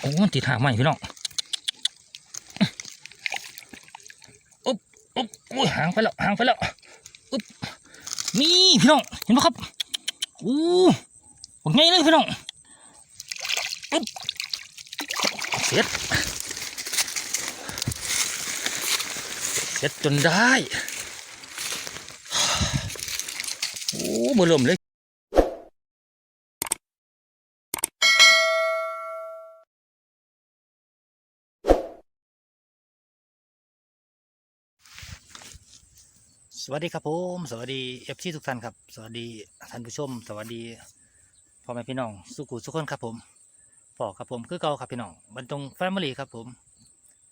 โอ้ติดหางใหม่พี่น้องอุ๊บอุ๊บอุ้ยหางไปแล้วหางไปแล้วอุ๊บมีพี่น้องเห็นไหมครับอู้บอกไงเลยพี่น้องอุ๊บเสร็จเสร็จจนได้โอ้มือเริ่มเลย สวัสดีครับผมสวัสดีเอฟซีทุกท่านครับ สวัสดีท่านผู้ชม สวัสดีพ่อแม่พี่น้องสุขุสุขคนครับผมพ่อครับผมคือเก่าครับพี่น้องบรรตรงแฟมิลี่ครับผม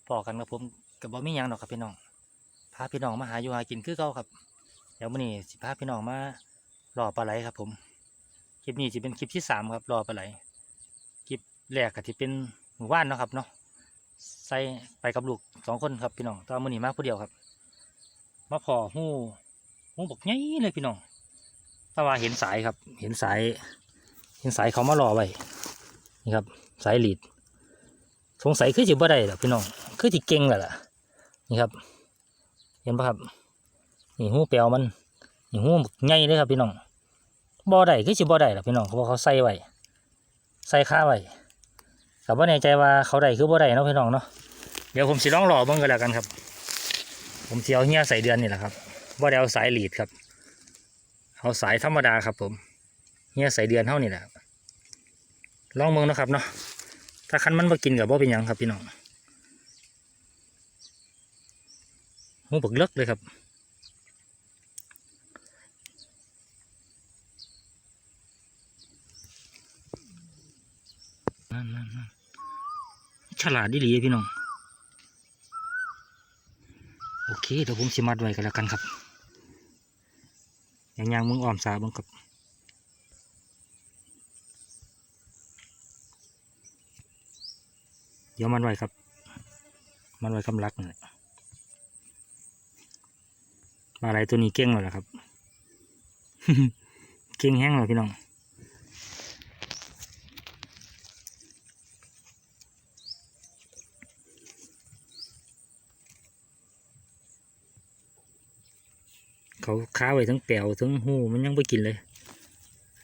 พ่อกันครับผมกับบอมี่ยังดอกครับพี่น้องพาพี่น้องมาหาอยู่หากินคือเก่าครับเดี๋ยวมื้อนี้สิพาพี่น้องมารอปลาไหลครับผมคลิปนี้จะเป็นคลิปที่สามครับรอปลาไหลคลิปแรกก็ที่เป็นหมู่บ้านเนาะครับเนาะใส่ไปกับลูกสองคนครับพี่น้องตอนมื้อนี้มาผู้เดียวครับ มาพอหูหูบอกไงเลยพี่น้องถ้าว่าเห็นสายครับ เห็นสาย เห็นสายเขามารอไว้นี่ครับ สายหลีด สงสัยคือจิบ่ได้หรอพี่น้อง คือจิเก่งแหละล่ะ นี่ครับ เห็นปะครับ นี่หูเปียวมัน นี่หูบักไงเลยครับพี่น้องบ่ได้คือจิบ่ได้หรอพี่น้องเขาบอกเขาใส่ไว้ ใส่ค่าไว้แต่ว่าในใจว่าเขาได้คือบ่ได้เนาะพี่น้องเนาะ เดี๋ยวผมสิลองรอเบิ่งกันแล้วกันครับ ผมสิเอาเหี้ยใส่เดือนนี่แหละครับว่าได้เอาสายหลีดครับ เอาสายธรรมดาครับ ผมเหี้ยใส่เดือนเท่านี่แหละลองเมืองนะครับเนาะถ้าคันมันมากินกับบ่เป็นยังครับพี่น้องหูบักเลิกเลยครับนั่นนั่นนั่นฉลาดดีหลีพี่น้อง โอเคเดี๋ยวผมสิมัดไว้กันแล้วกันครับอย่างยางมึงอ้อมสาเบังกับเดี๋ยวมันไว้ครับ มันไว้คำรักนี่แหละปลาไหลตัวนี้เก่งเลยละครับ เก่งแห้งเลยพี่น้อง เขาค้าไว้ทั้งแปวทั้งหูมันยังไม่กินเลย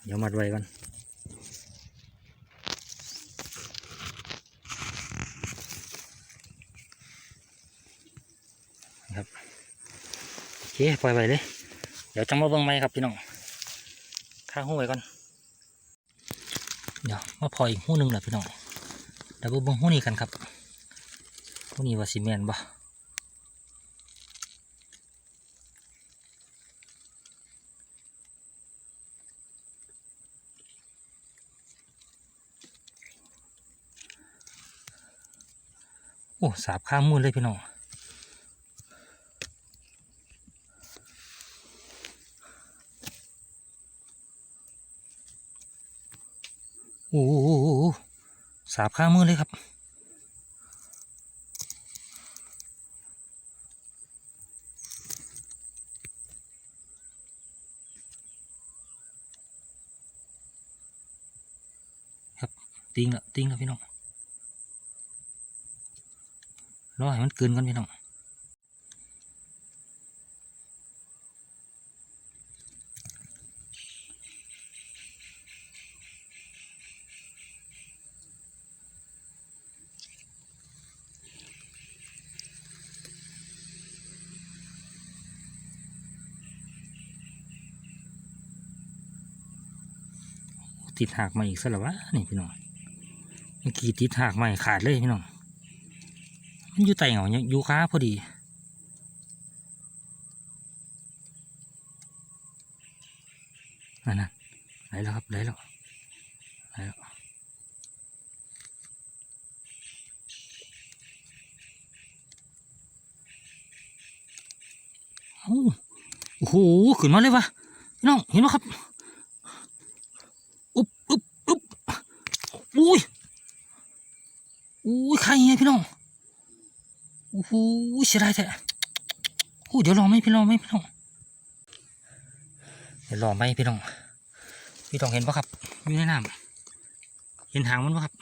เดี๋ยวมัดไว้ก่อนครับโอเคปล่อยไว้เลย เดี๋ยวจังมาเบิ่งไหมครับพี่น้องค้าหูไว้ก่อนเดี๋ยวมาพออีกหูหนึ่งแหละพี่น้องเดี๋ยวมาเบิ่งหูนี้กันครับหูนี้ว่าซีเมนบ่ อ้สาบข้ามมือเลยพี่น้องโอ้สาบข้ามมือเลยครับครับติงละติงละพี่น้อง รอให้มันเกินก่อนพี่น้องติดหากมาอีกซะแล้ววะนี่พี่น้องเมื่อกี้ติดหากใหม่ขาดเลยพี่น้อง มันอยู่ไต่เหงาเนี่ยอยู่ค้าพอดี นั่นนะไหลแล้วครับไหลแล้วไหลแล้วโอ้โหขึ้นมาเลยวะพี่น้องเห็นไหมครับอุ๊บอุ๊บอุ๊บอุ้ยอุ้ยใครเนี่ยพี่น้อง หเสียดายแท้โอ้เดี๋ยวรอไหมพี่รอไหมพี่น้องเดี๋ยวรอไหมพี่น้อง พี่ต้องเห็นปะครับอยู่ในน้ำเห็นหางมันปะครับ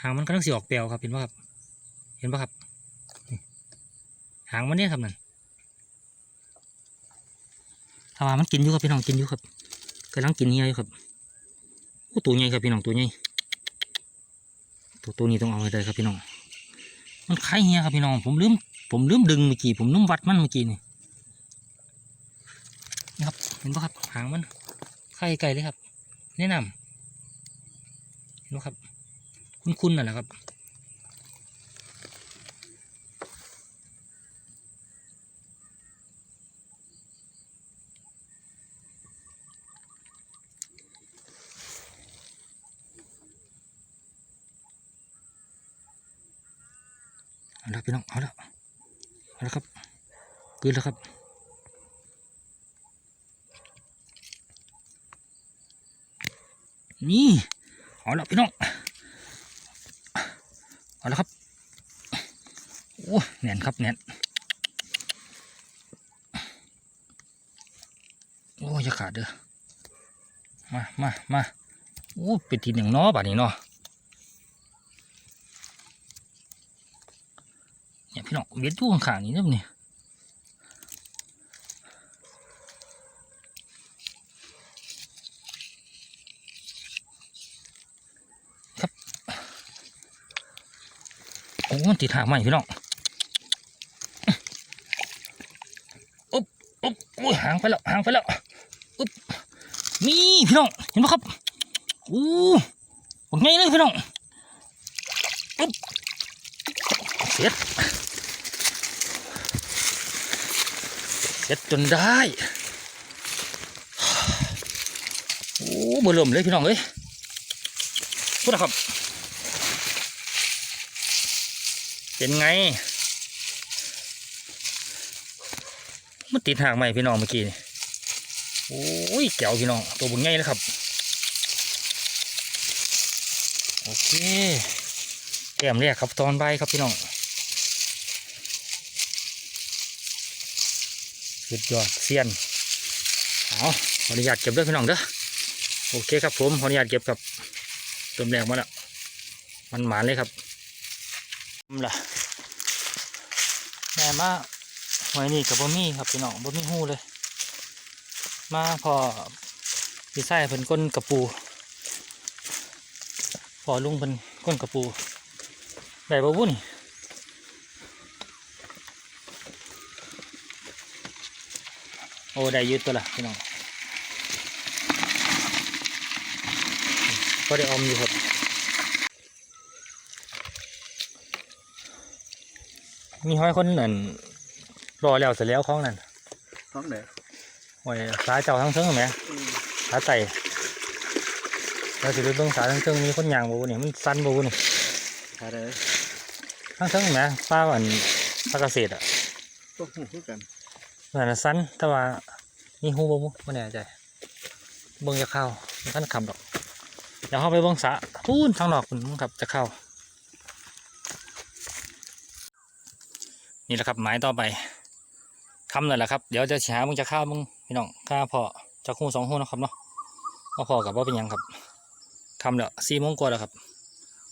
หางมันกำลังสีออกเปลวครับเห็นปะครับ เห็นปะครับ หางมันเนี่ยครับนั่นถ้าว่ามันกินอยู่ครับพี่น้องกินอยู่ครับกำลังกินเหี้ยอยู่ครับโอ้ตัวใหญ่ครับพี่น้องตัวใหญ่ตัวตัวนี้ต้องเอาให้ได้ครับพี่น้อง มันคล้ายเฮียครับพี่น้อง ผมลืม ผมลืมดึงเมื่อกี้ ผมลืมวัดมันเมื่อกี้นี่นะครับ เห็นป่ะครับ หางมันไข่ไก่เลยครับ แนะนำเห็นป่ะครับ คุ้นๆน่ะแหละครับ เอาละพี่น้องเอาละเอาละครับกืนแล้วครับนี่เอาละพี่น้องเอาละครับโอ้แน่นครับแน่นโอ้ยขาดเด้อมามามาโอ้เป็นทีหนึ่งเนาะบัดนี้เนาะ เนี่ยพี่น้องเบ็ดอยู่ข้างๆนี่นะเนี่ยครับโอ้มันติดหางใหม่พี่น้องอุ๊บอุ๊บโอ้ยหางไปแล้วหางไปแล้วอุ๊บนี่พี่น้องเห็นไหมครับโอ้โหไงเลยพี่น้องอุ๊บเส ร็จ เสร็จจนได้โอ้เบื่อเริ่มเลยพี่น้องเอ้ยพูดนะครับ เป็นไง มันติดหางใหม่พี่น้องเมื่อกี้นี่โอ้ยแก้วพี่น้อง ตัวบุญไงเลยครับ โอเคแก้มแรกครับตอนใบครับพี่น้อง สุดยอดเซียนเอาขออนุญาตเก็บด้วยพี่น้องเด้อโอเคครับผมขออนุญาตเก็บครับเติมแรงมาแล้วมันหมานเลยครับทำล่ะแม่มาหอยนี่กับบ่มี่ครับพี่น้องบ่มีหูเลย มาพอพี่ไส้เพิ่นก้นกระปู พอลุงเพิ่นก้นกระปูได้บ่บุ้น โอ้ได้อยืดตัวละพี่น้องก็ได้ออมอยู่ครับมีห้อยคนนั่นรอแล้วเสร็จแล้วของนั่นท้องไหนหอยสาเจ้าทั้งเทิงไหมสาไต่แล้วสิไปเบิ่งสาทั้งเทิงมีคนยางบ่เนี่ยมันสั้นบ่เนี่ยขาได้ทั้งเทิงไหมป้าวันภาคเกษตรอะก็หูคือกัน นั่นนสั้นแต่ว่ามีหูบ่มุไม่แน่ใจเบิ่งจะเข้ามันขั้นคำดอกเดี๋ยวเข้าไปเบิ่งสะพูนทางนอกคุณมึงครับจะเข้า นี่แหละครับหมายต่อไปคำนั่นแหละครับเดี๋ยวจะหามึงจะเข้ามึงพี่น้องข้าพอจะคู่สองคู่นะครับเนาะก็พอกับว่าเป็นยังครับคำเดี๋ยวสี่โมงกว่าแล้วครับ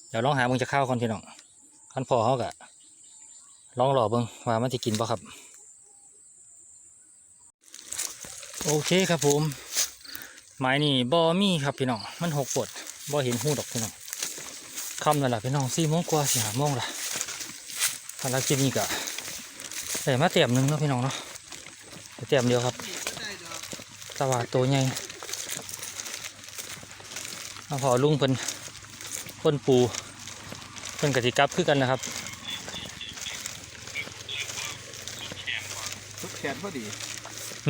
เดี๋ยวลองหามึงจะเข้าก่อนพี่น้องคันพอเขากะลองรอเบิ่งว่ามันจะกินป่ะครับ โอเคครับผมหมายนี่บอมีครับพี่น้องมันหกปวดบอเห็นหูดอกพี่น้องคำนั่นแหละพี่น้องสี่โมงกว่าสี่ห้าโมงละภารกิจนี้ก็แต่มาเตรียมหนึงเนาะพี่น้องเนาะแต่เตรียมเดียวครับสวัสดตัวใหญ่มาพอลุงเพิ่นคนปูเพิ่นกติกลับคือกันนะครับทุกแขนพอดีไห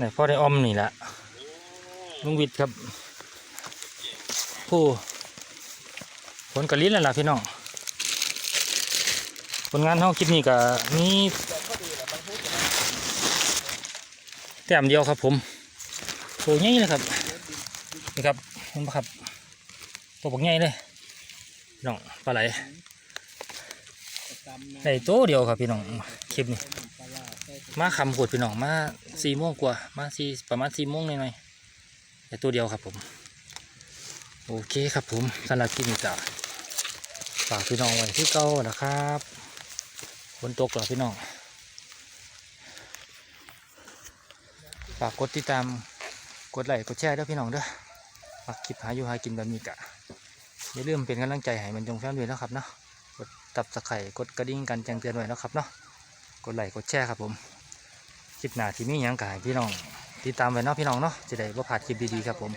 นพ่อได้ออมนี่แหละลุงวิทย์ครับ ผู้ผลกระลิ้นแล้วล่ะพี่น้องผลงานเฮาคลิปนี้ก็มีแต้มเดียวครับผมตัวใหญ่เลยครับนี่ครับเห็นปะครับตัวบักใหญ่เลยน้องปลาไหลได้ตัวเดียวครับพี่น้องคลิปนี้มาคำพูดพี่น้องมา สี่โมงกว่ามาสี่ประมาณสี่โมงหน่อยๆแต่ตัวเดียวครับผม โอเคครับผมสำหรับคลิปนี้ก็ฝากพี่น้องไว้ที่เก่านะครับฝนตกหรอพี่น้องฝากกดติดตามกดไลค์กดแชร์ด้วยพี่น้องเด้อฝากคลิปหาอยู่หากินแบบนี้กะอย่าลืมเป็นกำลังใจให้มันจงแฟนด้วยนะครับเนาะกดตับสไครกดกระดิ่งกันแจ้งเตือนไว้นะครับเนาะกดไลค์กดแชร์ครับผม คลิปหน้าที่มีหยังกายพี่น้องติดตามไว้เนาะพี่น้องเนาะจะได้บ่พลาดคลิปดีๆครับผม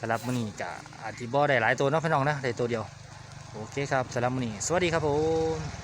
สำหรับมื้อนี้ก็อาจจะบ่ได้หลายตัวเนาะพี่น้องนะได้ตัวเดียว โอเคครับสำหรับมื้อนี้สวัสดีครับผม